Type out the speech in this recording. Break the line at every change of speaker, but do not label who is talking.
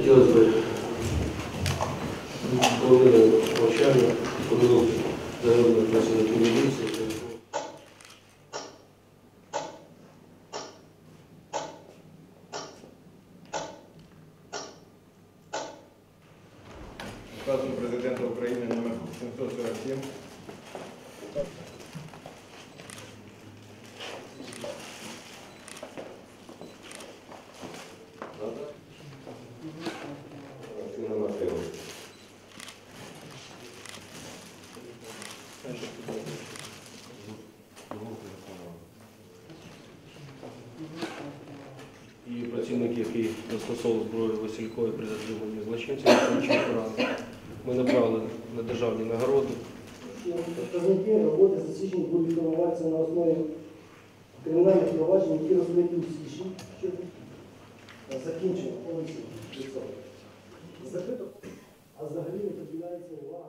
Хотілося б хвилину мовчання подивити загиблих працівників.
Указом президента України номер 747
І працівник, який застосовував зброю Василькові при затриманні злочинців. Ми направили на державні нагороди.
Показники роботи засічені будуть формуватися на основі кримінальних проваджень, які розкриті у січні відсоток. Закрито, а взагалі не приділяється увага.